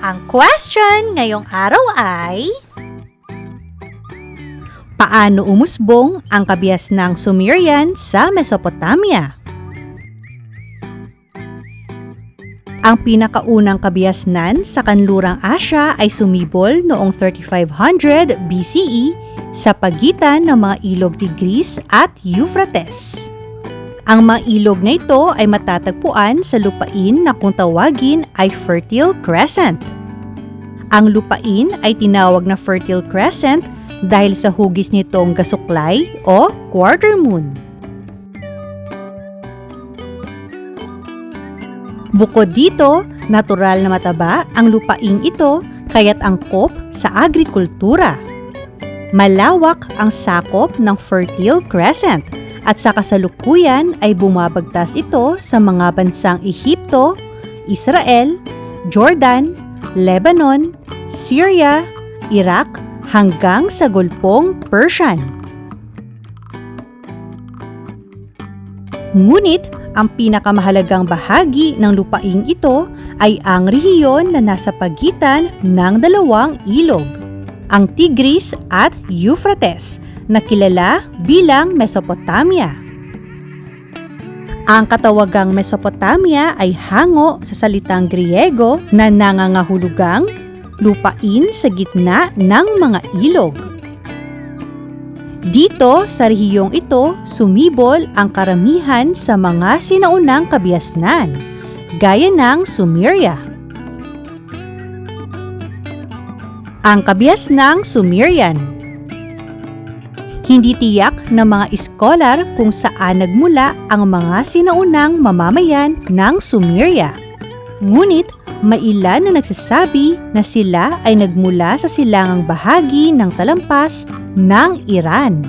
Ang question ngayong araw ay... Paano umusbong ang kabias ng Sumerian sa Mesopotamia? Ang pinakaunang kabiasnan sa kanlurang Asya ay sumibol noong 3500 BCE sa pagitan ng mga ilog Tigris at Euphrates. Ang mga ilog na ito ay matatagpuan sa lupain na kung tawagin ay Fertile Crescent. Ang lupain ay tinawag na Fertile Crescent dahil sa hugis nitong gasuklay o quarter moon. Bukod dito, natural na mataba ang lupaing ito kaya't angkop sa agrikultura. Malawak ang sakop ng Fertile Crescent at sa kasalukuyan ay bumabagtas ito sa mga bansang Ehipto, Israel, Jordan, Lebanon, Syria, Iraq hanggang sa Gulpong Persian. Ngunit ang pinakamahalagang bahagi ng lupaing ito ay ang rehiyon na nasa pagitan ng dalawang ilog, ang Tigris at Euphrates, na kilala bilang Mesopotamia. Ang katawagang Mesopotamia ay hango sa salitang Griego na nangangahulugang lupain sa gitna ng mga ilog. Dito sa rehiyong ito, sumibol ang karamihan sa mga sinaunang kabiasnan, gaya ng Sumeria. Ang kabias ng Sumerian Hindi tiyak ng mga iskolar kung saan nagmula ang mga sinaunang mamamayan ng Sumeria. Ngunit may ilan na nagsasabi na sila ay nagmula sa silangang bahagi ng talampas ng Iran.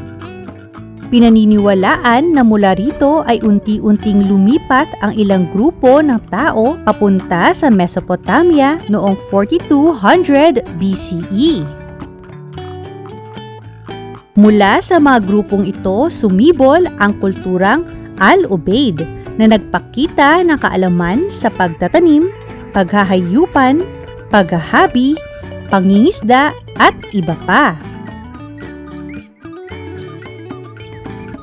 Pinaniniwalaan na mula rito ay unti-unting lumipat ang ilang grupo ng tao papunta sa Mesopotamia noong 4200 BCE. Mula sa mga grupong ito, sumibol ang kulturang Al-Ubaid na nagpakita ng kaalaman sa pagtatanim, paghahayupan, paghahabi, pangingisda at iba pa.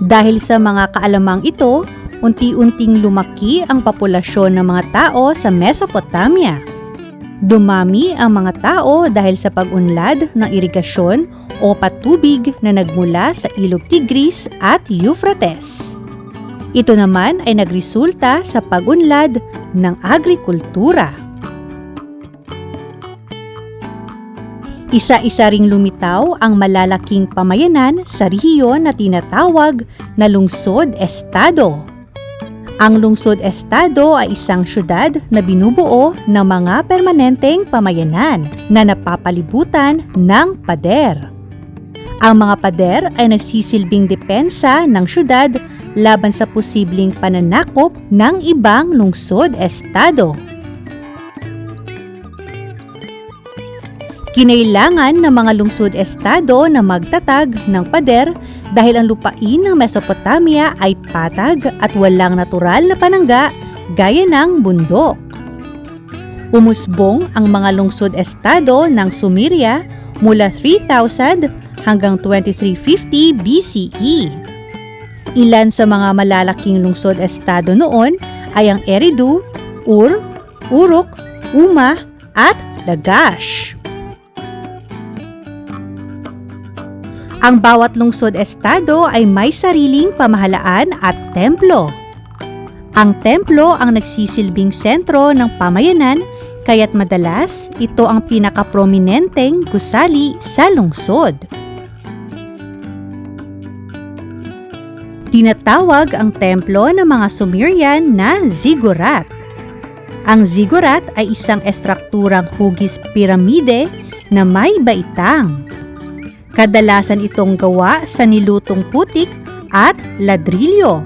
Dahil sa mga kaalamang ito, unti-unting lumaki ang populasyon ng mga tao sa Mesopotamia. Dumami ang mga tao dahil sa pag-unlad ng irigasyon o patubig na nagmula sa ilog Tigris at Euphrates. Ito naman ay nagresulta sa pag-unlad ng agrikultura. Isa-isa ring lumitaw ang malalaking pamayanan sa rehiyon na tinatawag na lungsod-estado. Ang lungsod-estado ay isang syudad na binubuo ng mga permanenteng pamayanan na napapalibutan ng pader. Ang mga pader ay nagsisilbing depensa ng syudad laban sa posibleng pananakop ng ibang lungsod-estado. Kinailangan ng mga lungsod-estado na magtatag ng pader dahil ang lupain ng Mesopotamia ay patag at walang natural na panangga gaya ng bundok. Umusbong ang mga lungsod-estado ng Sumeria mula 3000 hanggang 2350 BCE. Ilan sa mga malalaking lungsod-estado noon ay ang Eridu, Ur, Uruk, Uma at Lagash. Ang bawat lungsod-estado ay may sariling pamahalaan at templo. Ang templo ang nagsisilbing sentro ng pamayanan kaya't madalas ito ang pinakaprominenteng gusali sa lungsod. Tinatawag ang templo ng mga Sumerian na ziggurat. Ang ziggurat ay isang estrukturang hugis piramide na may baitang. Kadalasan itong gawa sa nilutong putik at ladrilyo.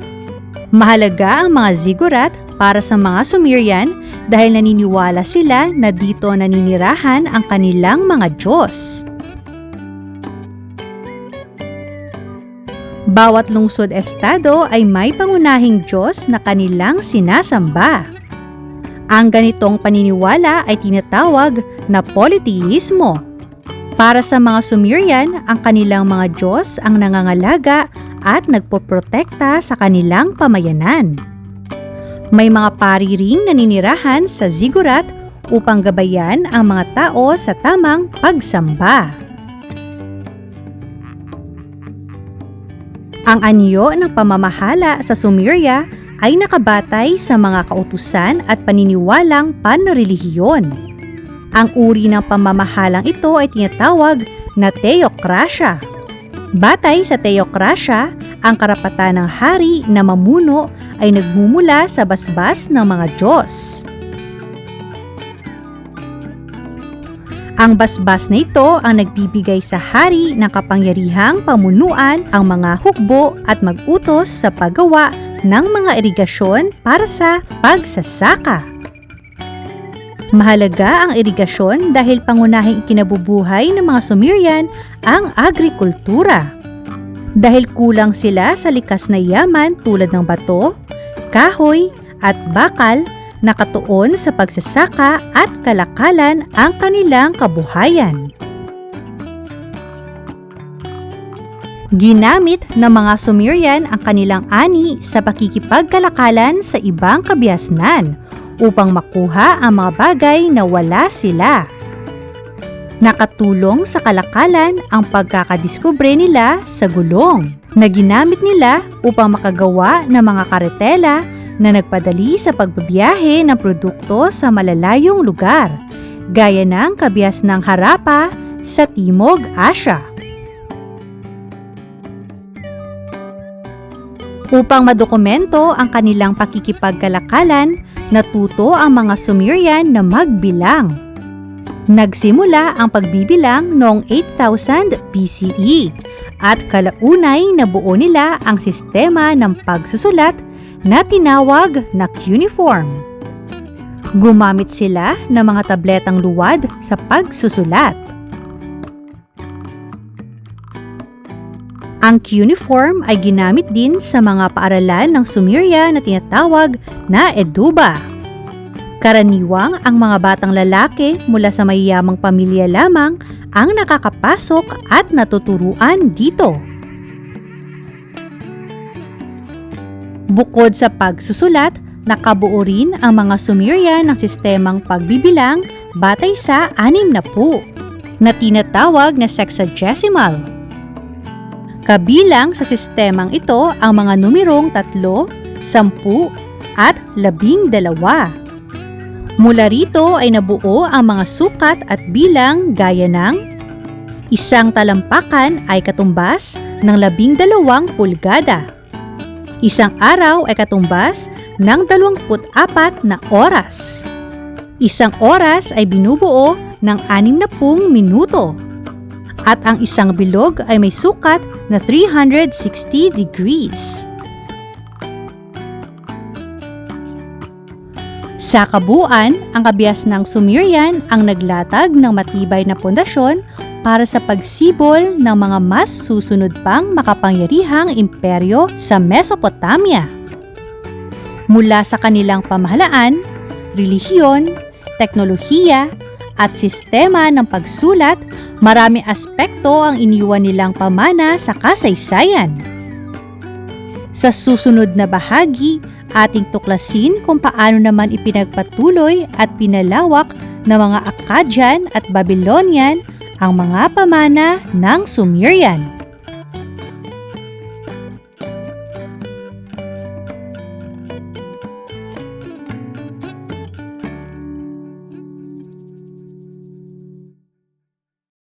Mahalaga ang mga ziggurat para sa mga Sumerian dahil naniniwala sila na dito naninirahan ang kanilang mga Diyos. Bawat lungsod-estado ay may pangunahing Diyos na kanilang sinasamba. Ang ganitong paniniwala ay tinatawag na polytheismo. Para sa mga Sumerian, ang kanilang mga Diyos ang nangangalaga at nagpoprotekta sa kanilang pamayanan. May mga pari ring naninirahan sa ziggurat upang gabayan ang mga tao sa tamang pagsamba. Ang anyo ng pamamahala sa Sumeria ay nakabatay sa mga kautusan at paniniwalang panrelihiyon. Ang uri ng pamamahalang ito ay tinatawag na theocracia. Batay sa theocracia, ang karapatan ng hari na mamuno ay nagmumula sa basbas ng mga Diyos. Ang basbas na ito ang nagbibigay sa hari ng kapangyarihang pamunuan ang mga hukbo at mag-utos sa paggawa ng mga irigasyon para sa pagsasaka. Mahalaga ang irigasyon dahil pangunahing ikinabubuhay ng mga Sumerian ang agrikultura. Dahil kulang sila sa likas na yaman tulad ng bato, kahoy at bakal, nakatuon sa pagsasaka at kalakalan ang kanilang kabuhayan. Ginamit ng mga Sumerian ang kanilang ani sa pakikipagkalakalan sa ibang kabiasnan upang makuha ang mga bagay na wala sila. Nakatulong sa kalakalan ang pagkakadiskubre nila sa gulong na ginamit nila upang makagawa ng mga karetela na nagpadali sa pagbabiyahe ng produkto sa malalayong lugar, gaya ng kabias ng Harappa sa Timog Asya. Upang madokumento ang kanilang pakikipagkalakalan, natuto ang mga Sumerian na magbilang. Nagsimula ang pagbibilang noong 8000 BCE at kalaunay na buo nila ang sistema ng pagsusulat na tinawag na cuneiform. Gumamit sila ng mga tabletang luwad sa pagsusulat. Ang cuneiform ay ginamit din sa mga paaralan ng Sumeria na tinatawag na Eduba. Karaniwang ang mga batang lalaki mula sa mayayamang pamilya lamang ang nakakapasok at natuturuan dito. Bukod sa pagsusulat, nakabuo rin ang mga Sumerian ng sistemang pagbibilang batay sa anim na po na tinatawag na sexagesimal. Kabilang sa sistemang ito ang mga numerong tatlo, sampu, at labing dalawa. Mula rito ay nabuo ang mga sukat at bilang gaya ng isang talampakan ay katumbas ng labing dalawang pulgada. Isang araw ay katumbas ng 24 na oras. Isang oras ay binubuo ng 60 minuto at ang isang bilog ay may sukat na 360 degrees. Sa kabuuan, ang kabias ng Sumerian ang naglatag ng matibay na pundasyon para sa pagsibol ng mga mas susunod pang makapangyarihang imperyo sa Mesopotamia. Mula sa kanilang pamahalaan, relihiyon, teknolohiya, at sistema ng pagsulat, marami aspekto ang iniwan nilang pamana sa kasaysayan. Sa susunod na bahagi, ating tuklasin kung paano naman ipinagpatuloy at pinalawak ng mga Akkadian at Babylonian ang mga pamana ng Sumerian.